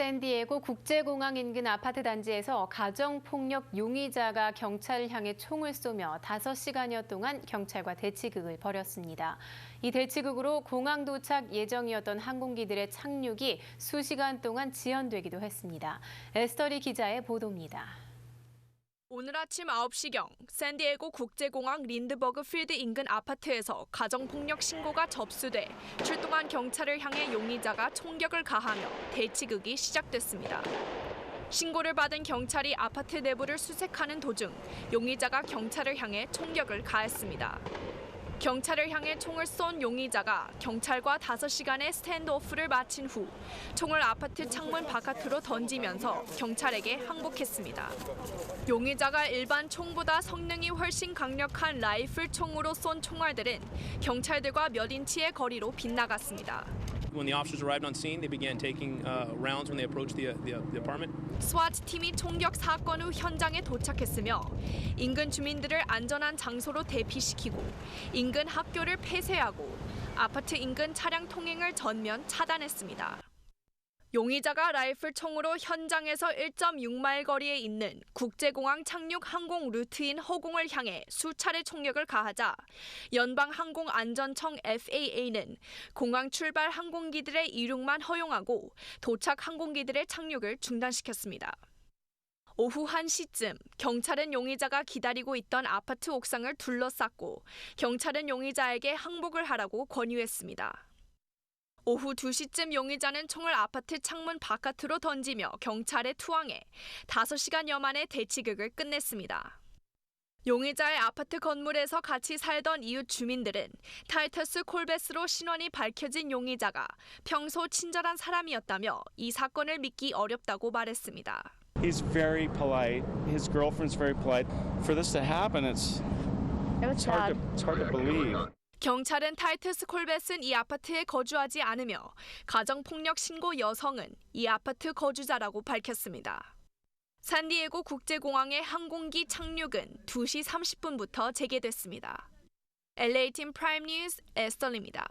샌디에고 국제공항 인근 아파트 단지에서 가정폭력 용의자가 경찰을 향해 총을 쏘며 5시간여 동안 경찰과 대치극을 벌였습니다. 이 대치극으로 공항 도착 예정이었던 항공기들의 착륙이 수시간 동안 지연되기도 했습니다. 에스터리 기자의 보도입니다. 오늘 아침 9시경 샌디에고 국제공항 린드버그 필드 인근 아파트에서 가정폭력 신고가 접수돼 출동한 경찰을 향해 용의자가 총격을 가하며 대치극이 시작됐습니다. 신고를 받은 경찰이 아파트 내부를 수색하는 도중 용의자가 경찰을 향해 총격을 가했습니다. 경찰을 향해 총을 쏜 용의자가 경찰과 5시간의 스탠드오프를 마친 후 총을 아파트 창문 바깥으로 던지면서 경찰에게 항복했습니다. 용의자가 일반 총보다 성능이 훨씬 강력한 라이플 총으로 쏜 총알들은 경찰들과 몇 인치의 거리로 빗나갔습니다. When the officers arrived on scene, they began taking uh, rounds when they approached the, uh, the, uh, the apartment. 스와트 팀이 총격 사건 후 현장에 도착했으며 인근 주민들을 안전한 장소로 대피시키고 인근 학교를 폐쇄하고 아파트 인근 차량 통행을 전면 차단했습니다. 용의자가 라이플 총으로 현장에서 1.6마일 거리에 있는 국제공항 착륙 항공 루트인 허공을 향해 수차례 총격을 가하자 연방항공안전청 FAA는 공항 출발 항공기들의 이륙만 허용하고 도착 항공기들의 착륙을 중단시켰습니다. 오후 1시쯤 경찰은 용의자가 기다리고 있던 아파트 옥상을 둘러쌌고 경찰은 용의자에게 항복을 하라고 권유했습니다. 오후 2시쯤 용의자는 총을 아파트 창문 바깥으로 던지며 경찰에 투항해 5시간여 만에 대치극을 끝냈습니다. 용의자의 아파트 건물에서 같이 살던 이웃 주민들은 타이터스 콜베스로 신원이 밝혀진 용의자가 평소 친절한 사람이었다며 이 사건을 믿기 어렵다고 말했습니다. He's very polite. His girlfriend's very polite. For this to happen, it's it's hard to it's hard to believe. 경찰은 타이트스 콜벳은 이 아파트에 거주하지 않으며 가정폭력 신고 여성은 이 아파트 거주자라고 밝혔습니다. 산디에고 국제공항의 항공기 착륙은 2시 30분부터 재개됐습니다. LA팀 프라임 뉴스 에스턴입니다.